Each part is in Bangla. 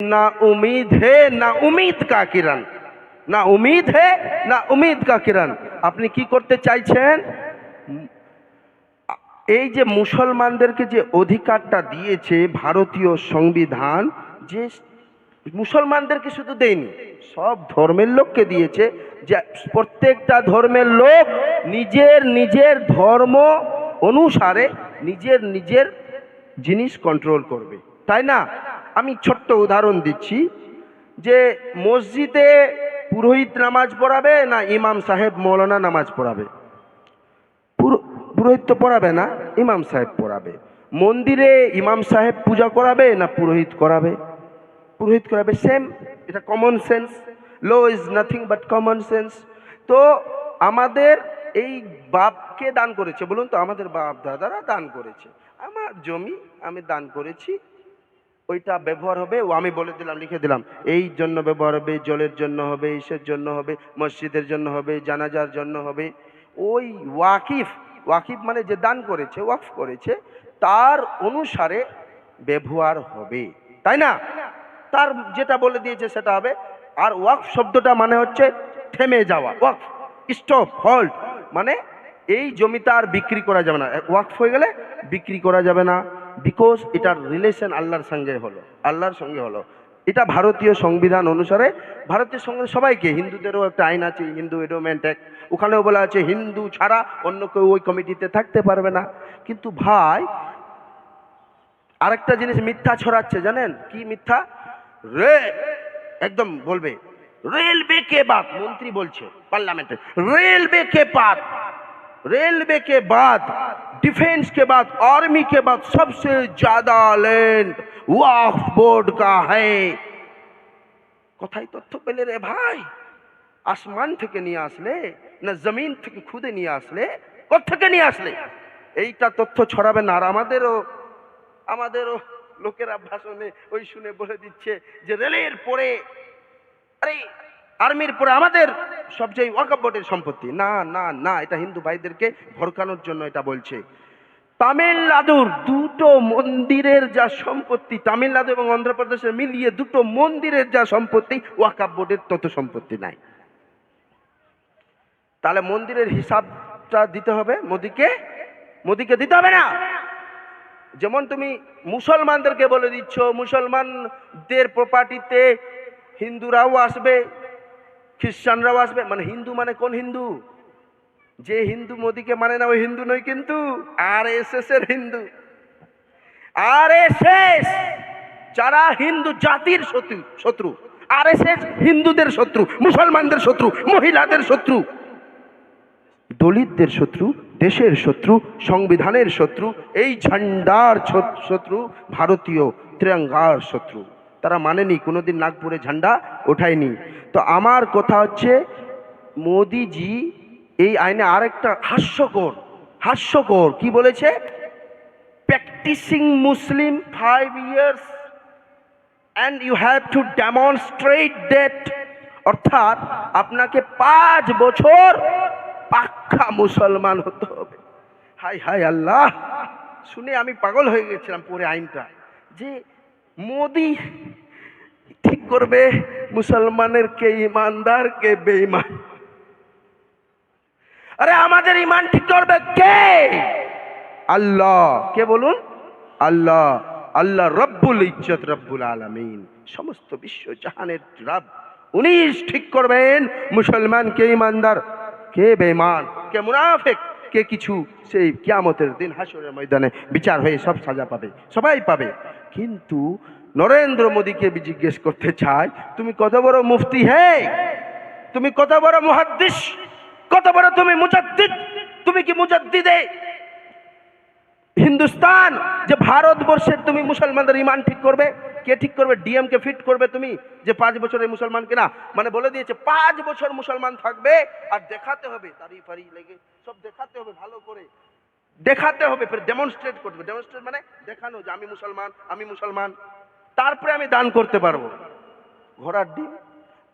ना उम्मीद है ना उम्मीद का किरण না উমিদ হে না উমিদ কা কিরণ আপনি কি করতে চাইছেন এই যে মুসলমানদেরকে যে অধিকারটা দিয়েছে ভারতীয় সংবিধান যে মুসলমানদেরকে শুধু দেয়নি সব ধর্মের লোককে দিয়েছে যে প্রত্যেকটা ধর্মের লোক নিজের নিজের ধর্ম অনুসারে নিজের নিজের জিনিস কন্ট্রোল করবে তাই না আমি ছোট্ট উদাহরণ দিচ্ছি যে মসজিদে পুরোহিত নামাজ পড়াবে না ইমাম সাহেব মৌলানা নামাজ পড়াবে? পুরোহিত তো পড়াবে না, ইমাম সাহেব পড়াবে। মন্দিরে ইমাম সাহেব পূজা করাবে না পুরোহিত করাবে? পুরোহিত করাবে সেম এটা common sense law is nothing but common sense তো আমাদের এই বাপকে দান করেছে, বলুন তো, আমাদের বাপ দাদারা দান করেছে। আমার জমি আমি দান করেছি ওইটা ব্যবহার হবে, ও আমি বলে দিলাম, লিখে দিলাম। এই জন্য ব্যবহার হবে জলের জন্য হবে ইসের জন্য হবে, মসজিদের জন্য হবে জানাজার জন্য হবে। ওই ওয়াকিফ ওয়াকিফ মানে যে দান করেছে, ওয়াকফ করেছে, তার অনুসারে ব্যবহার হবে। তাই না? তার যেটা বলে দিয়েছে সেটা হবে। আর ওয়াকফ শব্দটা মানে হচ্ছে থেমে যাওয়া, ওয়াকফ, স্টপ হল্ট মানে এই জমিটা আর বিক্রি করা যাবে না। ওয়াকফ হয়ে গেলে বিক্রি করা যাবে না। বিকজ এটার রিলেশন আল্লাহর সঙ্গে হলো, আল্লাহর সঙ্গে হলো। এটা ভারতীয় সংবিধান অনুসারে, ভারতীয় সংবিধান সবাইকে, হিন্দুদেরও একটা আইন আছে, হিন্দু এডোমেন্ট অ্যাক্ট ওখানেও বলা আছে, হিন্দু ছাড়া অন্য কেউ ওই কমিটিতে থাকতে পারবে না। কিন্তু ভাই, আরেকটা জিনিস মিথ্যা ছড়াচ্ছে, জানেন? কি মিথ্যা? রে, একদম বলবে রেলওয়ে কে বাদ মন্ত্রী বলছে, পার্লামেন্টে রেলওয়ে কে বাদ रेलवे के बाद डिफेंस के बाद आर्मी के बाद सबसे ज्यादा लैंड वक्फ बोर्ड का है কোথায় তথ্য পেলে রে ভাই আসমান থেকে নিয়ে আসলে না জমিন থেকে খুদে নিয়ে আসলে কোথেকে নিয়ে আসলে এইটা তথ্য ছড়াবে না আর আমাদেরও আমাদেরও লোকেরা ভাষণে ওই শুনে বলে দিচ্ছে যে রেলের পরে আরে আর্মির পরে আমাদের সবচেয়ে ওয়াকফ বোর্ডের সম্পত্তি। না না না, এটা হিন্দু ভাইদেরকে ভরকানোর জন্য এটা বলছে। তামিলনাড়ুর দুটো মন্দিরের যা সম্পত্তি, তামিলনাড়ু এবং অন্ধ্রপ্রদেশে মিলিয়ে দুটো মন্দিরের যা সম্পত্তি ওয়াকাব বোর্ডের তত সম্পত্তি নাই। তাহলে মন্দিরের হিসাবটা দিতে হবে মোদিকে? মোদিকে দিতে হবে না? যেমন তুমি মুসলমানদেরকে বলে দিচ্ছ, মুসলমানদের প্রপার্টিতে হিন্দুরাও আসবে খ্রিস্টানরাও আসবে। মানে হিন্দু মানে কোন হিন্দু? যে হিন্দু মোদিকে মানে না ওই হিন্দু নয় কিন্তু আর এস এস এর হিন্দু। আর এস এস যারা হিন্দু জাতির শত্রু শত্রু। আর এস এস হিন্দুদের শত্রু, মুসলমানদের শত্রু, মহিলাদের শত্রু। দলিতদের শত্রু, দেশের শত্রু, সংবিধানের শত্রু, এই ঝান্ডার শত্রু, ভারতীয় ত্রিরঙ্গার শত্রু। তারা মানেনি, কোনোদিন নাগপুরে ঝান্ডা ওঠায়নি। তো আমার কথা হচ্ছে, মোদিজি এই আইনে আরেকটা হাস্যকর হাস্যকর, কি বলেছে? Practising Muslim five years and you have to demonstrate that অর্থাৎ আপনাকে পাঁচ বছর পাক্কা মুসলমান হতে হবে। হাই হাই, আল্লাহ! শুনে আমি পাগল হয়ে গেছিলাম পরে আইনটা। যে মোদি করবে? মুসলমানের কে ইমানদার, কে বেঈমান? আরে আমাদের ইমান ঠিক করবে কে? আল্লাহ। কে বলুন? আল্লাহ। আল্লাহ রব্বুল ইজ্জত রব্বুল আলামিন। সমস্ত বিশ্ব জাহানের রব, উনি ঠিক করবেন, মুসলমান কে ইমানদার, কে বেঈমান, কে মুনাফিক, কে কিছু, সেই কিয়ামতের দিন হাসরের ময়দানে বিচার হয়ে সব সাজা পাবে, সবাই পাবে। কিন্তু নরেন্দ্র মোদীকে জিজ্ঞেস করতে চাই, তুমি কত বড় মুফতি হে তুমি কত বড় মুহাদ্দিস? কত বড় তুমি মুজাদ্দিদ? তুমি কি মুজাদ্দিদে? হিন্দুস্তান, যে ভারতবর্ষের তুমি মুসলমানদের ইমান ঠিক করবে? কে ঠিক করবে? ডিএম কে ফিট করবে তুমি? যে পাঁচ বছরের মুসলমান কিনা? মানে বলে দিয়েছে, পাঁচ বছর মুসলমান থাকবে আর দেখাতে হবে তারি ফারি লেগে, সব দেখাতে হবে ভালো করে। দেখাতে হবে, ফের ডেমনস্ট্রেট করবে ডেমনস্ট্রেট মানে দেখানো যে আমি মুসলমান আমি মুসলমান। তারপরে আমি দান করতে পারব। ঘোড়ার ডিম।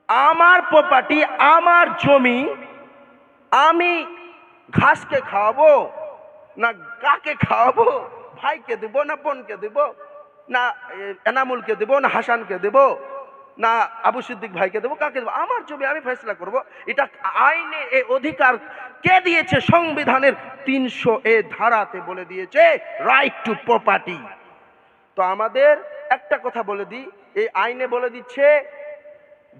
আমার প্রপার্টি, আমার জমি, আমি ঘাসকে খাওয়াবো না কাকে খাওয়াবো? ভাইকে দেবো না বোনকে দেবো না এনামুলকে দেবো না হাসানকে দেবো না আবু সিদ্দিক ভাইকে দেবো, কাকে দেবো? আমার জমি আমি ফেসলা করব। এটা আইনে এ অধিকার কে দিয়েছে? সংবিধানের তিনশো এ ধারাতে বলে দিয়েছে রাইট টু প্রপার্টি তো আমাদের একটা কথা বলে দিই, এই আইনে বলে দিচ্ছে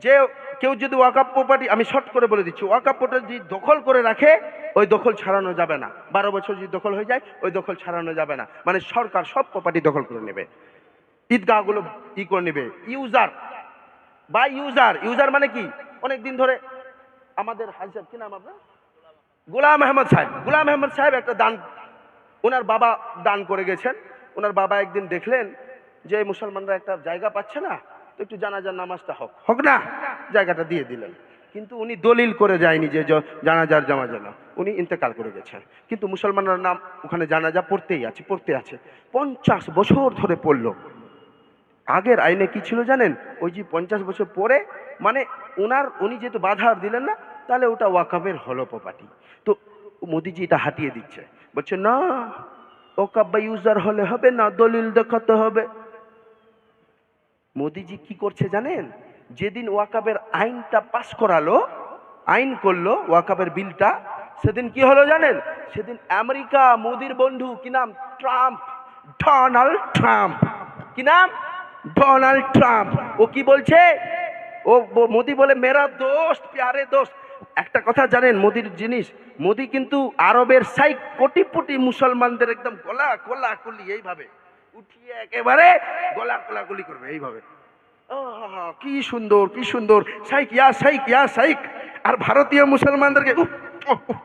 যে কেউ যদি ওয়াকাপ প্রপার্টি আমি শর্ট করে বলে দিচ্ছি ওয়াকাপ প্রপার্টি দখল করে রাখে, ওই দখল ছাড়ানো যাবে না। বারো বছর যদি দখল হয়ে যায়, ওই দখল ছাড়ানো যাবে না। মানে সরকার সব প্রপার্টি দখল করে নেবে। ঈদগাহগুলো ই করে নেবে। ইউজার বা ইউজার ইউজার মানে কি? অনেক দিন ধরে আমাদের হাজি সাহেব, কি নাম আপনার? গোলাম আহমদ সাহেব। গোলাম আহমদ সাহেব একটা দান ওনার বাবা দান করে গেছেন। ওনার বাবা একদিন দেখলেন যে মুসলমানরা একটা জায়গা পাচ্ছে না তো একটু জানাজার নামাজটা হোক। হোক না। জায়গাটা দিয়ে দিলেন। কিন্তু উনি দলিল করে যায়নি যে জানাজার জামা জানা উনি ইন্তেকাল করে গেছেন। কিন্তু মুসলমানরা নাম ওখানে জানাজা পড়তেই আছে পড়তে আছে। পঞ্চাশ বছর ধরে পড়ল। আগের আইনে কি ছিল জানেন? ওই যে পঞ্চাশ বছর পরে মানে ওনার উনি যেহেতু বাধা আর দিলেন না তাহলে ওটা ওয়াকাবের হলো প্রপার্টি তো মোদিজি এটা হাটিয়ে দিচ্ছে। বলছে না ওকাব বা ইউজার হলে হবে না দলিল দেখাতে হবে। মোদিজি কি করছে জানেন? যেদিন ওয়াকাবের আইনটা পাস করালো, আইন করল, ওয়াকাবের বিলটা, সেদিন কি হলো জানেন? সেদিন আমেরিকা মোদির বন্ধু কি নাম? Trump, Donald Trump. কি নাম? Donald Trump. ও কি বলছে? ও মোদি বলে, মেরা দোস্ত, প্যারে দোস্ত। একটা কথা জানেন, মোদির জিনিস, মোদি কিন্তু আরবের সাই কোটি কোটি মুসলমানদের একদম গলা কোলা কুলি, এইভাবে। উঠিয়ে একেবারে গলা কোলাকুলি করবে এইভাবে। কি সুন্দর কি সুন্দর। সাইক ইয়া সাইক ইয়া সাইক। আর ভারতীয় মুসলমানদেরকে উফ, উফ, উফ,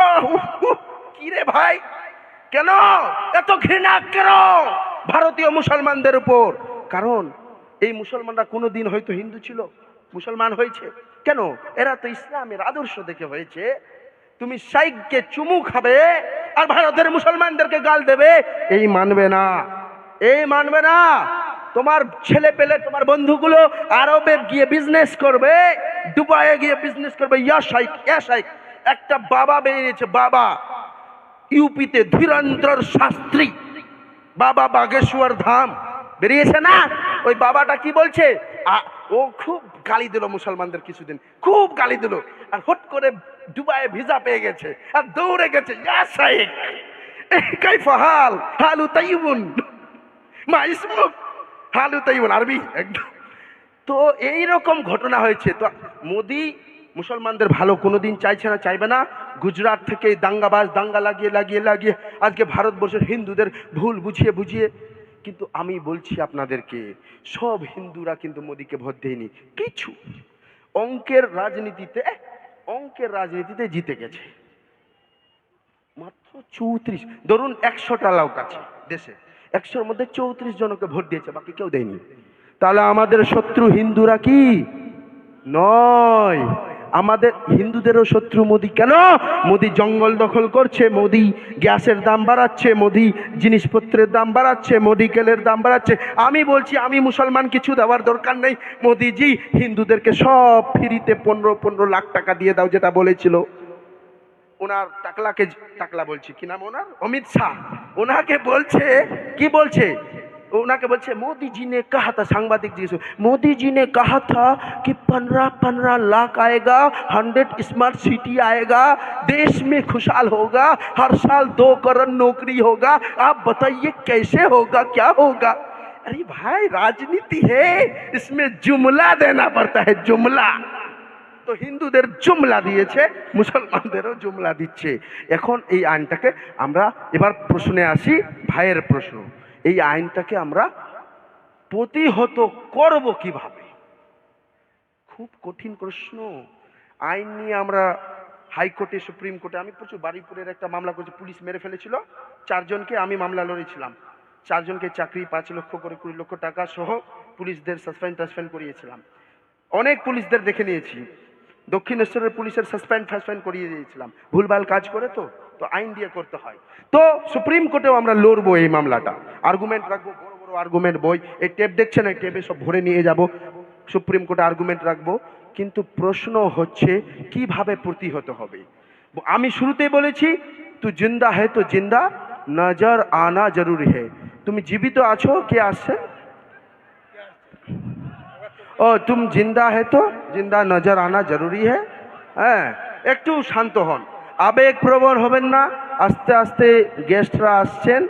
আহ, উফ, উফ, কি রে ভাই? কেন? এত ঘৃণা কেন? ভারতীয় মুসলমানদের উপর। কারণ এই মুসলমানরা কোনোদিন হয়তো হিন্দু ছিল মুসলমান হয়েছে। কেন? এরা তো ইসলামের আদর্শ দেখে হয়েছে। তুমি শাইককে চুমু খাবে আর ভারতের মুসলমানদেরকে গাল দেবে এই মানবে না। এই মানবে না। তোমার ছেলে পেলে তোমার বন্ধুগুলো আরবে গিয়ে বিজনেস করবে, দুবাইয়ে গিয়ে বিজনেস করবে। একটা বাবা বেরিয়েছে, বাবা। ইউপিতে ধীরেন্দ্র শাস্ত্রী, বাবা বাগেশ্বর ধাম। বেরিয়েছে না? ওই বাবাটা কি বলছে? ও খুব গালি দিল মুসলমানদের কিছুদিন, খুব গালি দিল। আর হট করে দুবাইয়ে ভিসা পেয়ে গেছে, আর দৌড়ে গেছে। কাইফা হাল, হালু তাইবুন আরবি? একদম। তো এই রকম ঘটনা হয়েছে। তো মোদি মুসলমানদের ভালো কোনোদিন চাইছে না, চাইবে না। গুজরাট থেকে দাঙ্গাবাজ, দাঙ্গা লাগিয়ে লাগিয়ে লাগিয়ে আজকে ভারতবর্ষের হিন্দুদের ভুল বুঝিয়ে বুঝিয়ে। কিন্তু আমি বলছি আপনাদেরকে, সব হিন্দুরা কিন্তু মোদিকে ভোট দেয়নি। কিছু। অঙ্কের রাজনীতিতে অঙ্কের রাজনীতিতে জিতে গেছে। মাত্র চৌত্রিশ। ধরুন একশোটা লোক আছে দেশে। একশোর মধ্যে চৌত্রিশ জনকে ভোট দিয়েছে, বাকি কেউ দেয়নি। তাহলে আমাদের শত্রু হিন্দুরা কি? নয়। আমাদের হিন্দুদেরও শত্রু মোদি কেন? মোদি জঙ্গল দখল করছে, মোদি গ্যাসের দাম বাড়াচ্ছে, মোদি জিনিসপত্রের দাম বাড়াচ্ছে মেডিকেলের দাম বাড়াচ্ছে। আমি বলছি, আমি মুসলমান, কিছু দেওয়ার দরকার নেই। মোদিজি হিন্দুদেরকে সব ফ্রিতে পনেরো পনেরো লাখ টাকা দিয়ে দাও, যেটা বলেছিল। ওনার টাকলাকে টাকলা বলছি কি নাম ওনার অমিত শাহ ওনাকে বলছে কি বলছে ওনাকে বলছে मोदी जी ने कहा था सांबादिक जी से मोदी जी ने कहा था कि पंद्रह पंद्रह लाख आएगा हंड्रेड स्मार्ट सिटी आएगा देश में खुशहाल होगा हर साल दो करोड़ नौकरी होगा आप बताइए कैसे होगा क्या होगा अरे भाई राजनीति है इसमें जुमला देना पड़ता है जुमला তো হিন্দুদের জুমলা দিয়েছে, মুসলমানদেরও জুমলা দিচ্ছে। এখন এই আইনটাকে আমরা এবার প্রশ্নে আসি, ভাইয়ের প্রশ্ন। এই আইনটাকে আমরা প্রতিহত করব কীভাবে? খুব কঠিন প্রশ্ন। আইন নিয়ে আমরা হাইকোর্টে, সুপ্রিম কোর্টে, আমি প্রচুর বাড়িপুরের একটা মামলা করেছি, পুলিশ মেরে ফেলেছিল। চারজনকে আমি মামলা লড়েছিলাম। চারজনকে চাকরি পাঁচ লক্ষ করে কুড়ি লক্ষ টাকা সহ পুলিশদের সাসপেন্ড, টাসপেন্ড করিয়েছিলাম। অনেক পুলিশদের দেখে নিয়েছি। দক্ষিণেশ্বরের পুলিশের সাসপেন্ড ফাসপেন্ড করিয়ে দিয়েছিলাম। ভুলভাল কাজ করে তো তো আইন দিয়ে করতে হয়। তো সুপ্রিম কোর্টেও আমরা লড়বো এই মামলাটা। আর্গুমেন্ট রাখব, বড় বড় আর্গুমেন্ট বই, এই টেপ দেখছেন, এই টেপে সব ভরে নিয়ে যাব। সুপ্রিম কোর্টে আর্গুমেন্ট রাখব। কিন্তু প্রশ্ন হচ্ছে, কীভাবে প্রতিহত হবে? আমি শুরুতেই বলেছি, তু জিন্দা है তো জিন্দা, নজর আনা জরুরি है তুমি জীবিত আছো? কে আসছেন? ও তুম জিন্দা হে তো জিন্দা নজর আনা জরুরি হে হ্যাঁ একটু শান্ত হন আবেগ প্রবণ হবেন না আস্তে আস্তে গেস্টরা আসছেন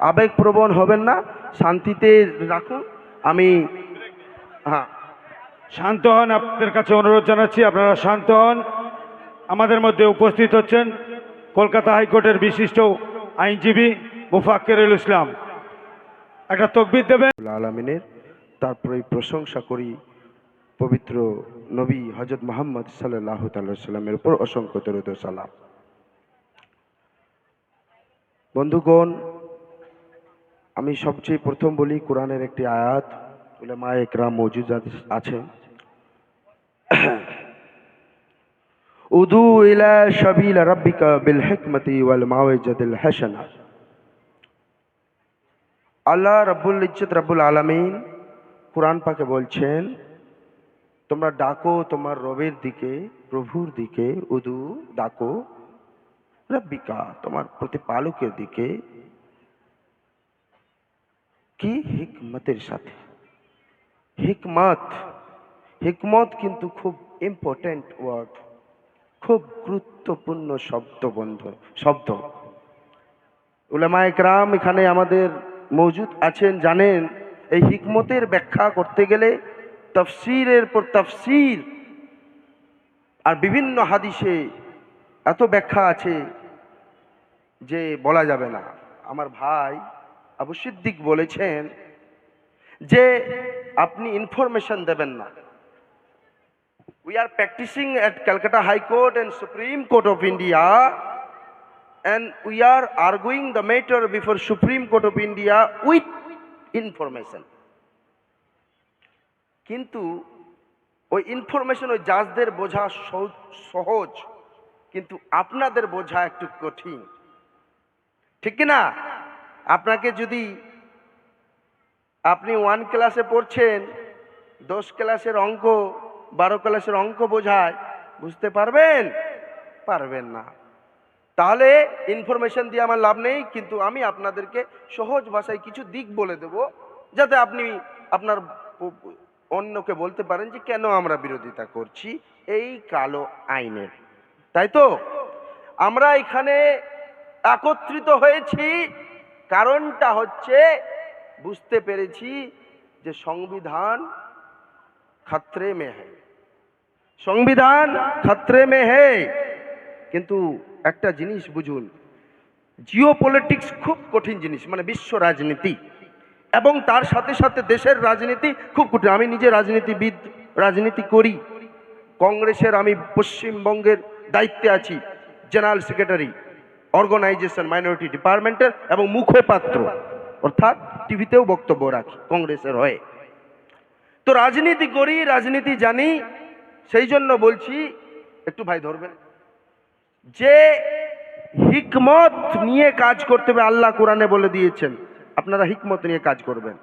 আবেগ প্রবণ হবেন না শান্তিতে রাখুন আমি হ্যাঁ শান্ত হন আপনাদের কাছে অনুরোধ জানাচ্ছি আপনারা শান্ত হন। আমাদের মধ্যে উপস্থিত হচ্ছেন কলকাতা হাইকোর্টের বিশিষ্ট আইনজীবী মুফাক্কেরুল ইসলাম। একটা তকবির দেবেন। আলমিনের তারপরে প্রশংসা করি পবিত্র নবী হজরত মোহাম্মদ সাল্লাহ সাল্লামের উপর অসংখ্য দরুদ সালাম। বন্ধুগণ, আমি সবচেয়ে প্রথম বলি কোরআনের একটি আয়াত, উলেমা একরাম মজুদ আছে। উদু ইলা সাবিল রাব্বিকা বিল হিকমতি ওয়াল মাওয়াজাতিল হাসানা। আল্লাহ রাব্বুল ইজ্জত রাব্বুল আলামিন কোরআন পাকে বলছেন, তোমরা ডাকো তোমার রবের দিকে, প্রভুর দিকে, উদু ডাকো রব্বিকা, তোমার প্রতিপালকের দিকে। কি হিকমতের সাথে? হিকমত হিকমত কিন্তু খুব ইম্পর্ট্যান্ট ওয়ার্ড খুব গুরুত্বপূর্ণ শব্দ বন্ধ, শব্দ। উলামা একরাম এখানে আমাদের মজুদ আছেন, জানেন এই হিকমতের ব্যাখ্যা করতে গেলে তফসিরের পর তফসির আর বিভিন্ন হাদিসে এত ব্যাখ্যা আছে যে বলা যাবে না। আমার ভাই আবু সিদ্দিক বলেছেন যে আপনি ইনফরমেশন দেবেন না। We are practising at Calcutta high court and supreme court of India and we are arguing the matter before supreme court of India with information. কিন্তু ওই ইনফরমেশন ওই জাজদের বোঝা সহ- সহজ, কিন্তু আপনাদের বোঝা একটু কঠিন। ঠিক না? আপনাকে যদি আপনি ওয়ান ক্লাসে পড়ছেন, দশ ক্লাসের অঙ্ক, বারো ক্লাসের অঙ্ক বোঝায়, বুঝতে পারবেন? পারবেন না। তাহলে ইনফরমেশন দিয়ে আমার লাভ নেই, কিন্তু আমি আপনাদেরকে সহজ ভাষায় কিছু দিক বলে দেব, যাতে আপনি আপনার অন্যকে বলতে পারেন যে কেন আমরা বিরোধিতা করছি এই কালো আইনের। তাই তো? আমরা এখানে একত্রিত হয়েছি, কারণটা হচ্ছে বুঝতে পেরেছি যে সংবিধান খতরে মে হ্যায়। সংবিধান খতরে মে হ্যায়। কিন্তু একটা জিনিস বুঝুন জিও পলিটিক্স খুব কঠিন জিনিস মানে বিশ্ব রাজনীতি। এবং তার সাথে সাথে দেশের রাজনীতি খুব কঠিন। আমি নিজে রাজনীতিবিদ, রাজনীতি করি। কংগ্রেসের আমি পশ্চিমবঙ্গের দায়িত্বে আছি, জেনারেল সেক্রেটারি অর্গানাইজেশন মাইনরিটি ডিপার্টমেন্টের এবং মুখপাত্র। অর্থাৎ টিভিতেও বক্তব্য রাখি কংগ্রেসের হয়ে। তো রাজনীতি করি, রাজনীতি জানি, সেই জন্য বলছি, একটু ভাই ধরবেন? যে হিকমত নিয়ে কাজ করতে হবে, আল্লাহ কোরআনে বলে দিয়েছেন। আপনারা হিকমত নিয়ে কাজ করবেন।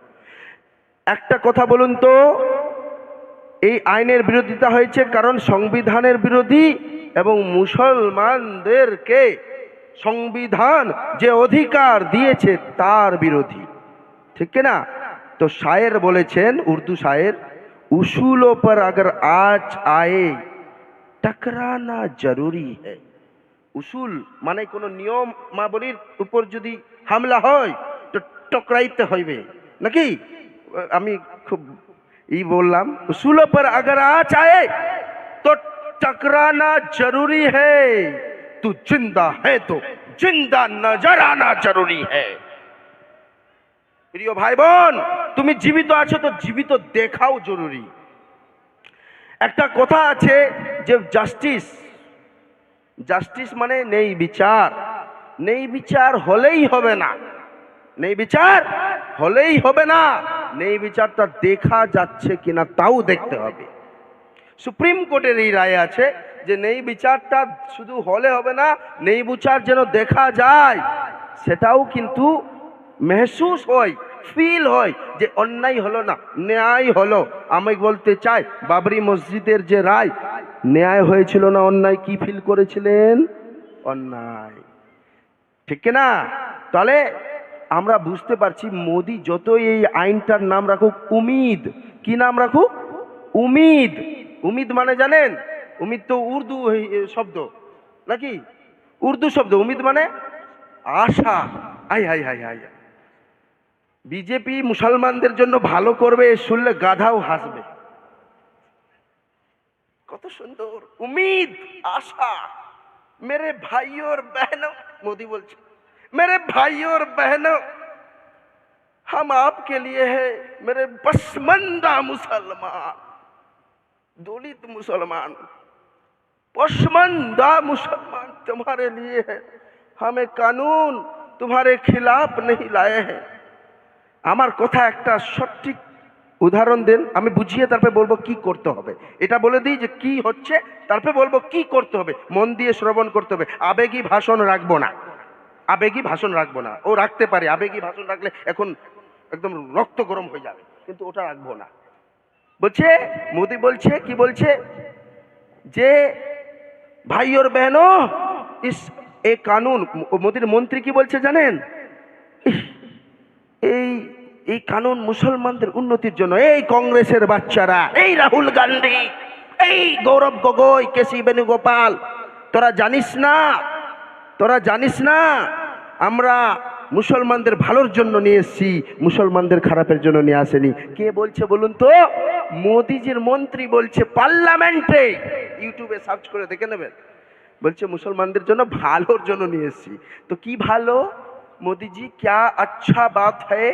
একটা কথা বলুন তো, এই আইনের বিরোধিতা হয়েছে কারণ সংবিধানের বিরোধী এবং মুসলমানদেরকে সংবিধান যে অধিকার দিয়েছে তার বিরোধী। ঠিক না? তো শায়ের বলেছেন, উর্দু শায়ের, উসুল পর আগর আজ আয়ে, টকরানা জরুরি হ্যাঁ উসুল মানে কোনো নিয়মাবলীর উপর যদি হামলা হয়, তো টকরাইতে হইবে। নাকি? আমি খুব ই বললাম, উসুল পর আগর আ চাহে তো টকরানা জরুরি হে। তু জিন্দা হে তো জিন্দা নজর আনা জরুরি হে। প্রিয় ভাই বোন তুমি জীবিত আছো তো জীবিত দেখাও জরুরি। একটা কথা আছে যে জাস্টিস জাস্টিস মানে নেই বিচার। নেই বিচার হলেই হবে না। নেই বিচার হলেই হবে না। নেই বিচারটা দেখা যাচ্ছে কিনা তাও দেখতে হবে। সুপ্রিম কোর্টের এই রায় আছে যে নেই বিচারটা শুধু হলে হবে না, নেই বিচার যেন দেখা যায়, সেটাও কিন্তু মেহসুস হয়। ফিল হয় যে অন্যায় হলো না, ন্যায় হলো। আমি বলতে চাই, বাবরি মসজিদের যে রায়, ন্যায় হয়েছিল না অন্যায়? কি ফিল করেছিলেন? অন্যায়। ঠিক না? তাহলে আমরা বুঝতে পারছি, মোদি যতই এই আইনটার নাম রাখুক, উমিদ। কি নাম রাখুক? উমিদ। উমিদ মানে জানেন? উমিদ তো উর্দু শব্দ। নাকি? উর্দু শব্দ, উমিদ মানে আশা। হাই হাই হাই হাই। বিজেপি মুসলমানদের জন্য ভালো করবে শুনলে গাধাও হাসবে কত সুন্দর উমিদ আশা মেরে ভাই ওর বহনও মোদি বলছে মেরে ভাই ওর বহনও हम आपके लिए है मेरे पसमंदा मुसलमान दलित मुसलमान पसमंदा मुसलमान तुम्हारे लिए है हमें कानून तुम्हारे खिलाफ नहीं लाए हैं আমার কথা একটা সঠিক উদাহরণ দেন, আমি বুঝিয়ে তারপরে বলব কি করতে হবে। এটা বলে দিই যে কি হচ্ছে, তারপরে বলব কি করতে হবে। মন দিয়ে শ্রবণ করতে হবে। আবেগী ভাষণ রাখব না। আবেগী ভাষণ রাখব না। ও রাখতে পারে। আবেগী ভাষণ রাখলে এখন একদম রক্ত গরম হয়ে যাবে, কিন্তু ওটা রাখব না। বলছে, মোদি বলছে, কি বলছে? যে ভাই ওর ইস, এ কানুন মোদির মন্ত্রী কি বলছে জানেন? এই এই কানুন মুসলমানদের উন্নতির জন্য এই কংগ্রেসের বাচ্চারা, এই রাহুল গান্ধী, এই গৌরব গগৈ, কেসি বেণুগোপাল, তোরা জানিস না, তোরা জানিস না, আমরা মুসলমানদের ভালোর জন্য নিয়ে এসছি, মুসলমানদের খারাপের জন্য নিয়ে আসেনি। কে বলছে বলুন তো? মোদিজির মন্ত্রী বলছে পার্লামেন্টে। ইউটিউবে সার্চ করে দেখে নেবেন। বলছে মুসলমানদের জন্য ভালোর জন্য নিয়ে এসছি। তো কি ভালো? মোদিজি, ক্যা আচ্ছা বাত হ্যায়?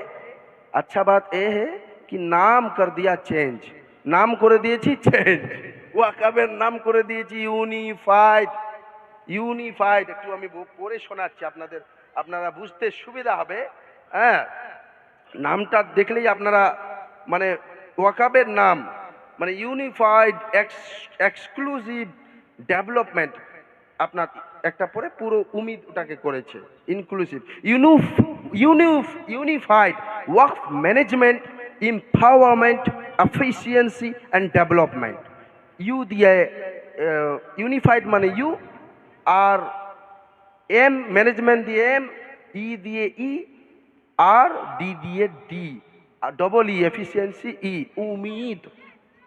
अच्छा बात ये है कि नाम कर दिया चेंज নাম করে দিয়েছি চেঞ্জ ওয়াকাবের নাম করে দিয়েছি ইউনিফাইড ইউনিফাইড একটু আমি ব- পড়ে শোনাচ্ছি আপনাদের আপনারা বুঝতে সুবিধা হবে হ্যাঁ নামটা দেখলেই আপনারা মানে ওয়াকাবের নাম মানে ইউনিফাইড এক্সক্লুসিভ ডেভেলপমেন্ট আপনার একটা পরে পুরো উমিদ ওটাকে করেছে ইনক্লুসিভ ইউনুফ ইউনিফ unified work management empowerment efficiency and development U দিয়ে ইউনিফাইড মানে ইউ আর এম ম্যানেজমেন্ট দিয়ে এম ই দিয়ে ই আর ডি দিয়ে ডি আর double E efficiency E Umeed,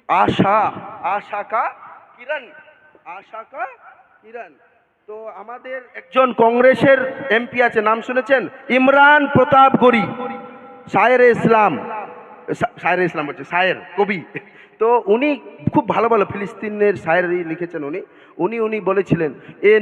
আশা আশা কা কিরণ, আশা কা কিরণ। তো আমাদের একজন কংগ্রেসের এমপি আছে, নাম শুনেছেন? ইমরান প্রতাপ গড়ি, শায়ের ইসলাম। সায়ের ইসলাম হচ্ছে সায়ের কবি। তো উনি খুব ভালো ভালো ফিলিস্তিনের সায়ের লিখেছেন উনি। উনি উনি বলেছিলেন, এ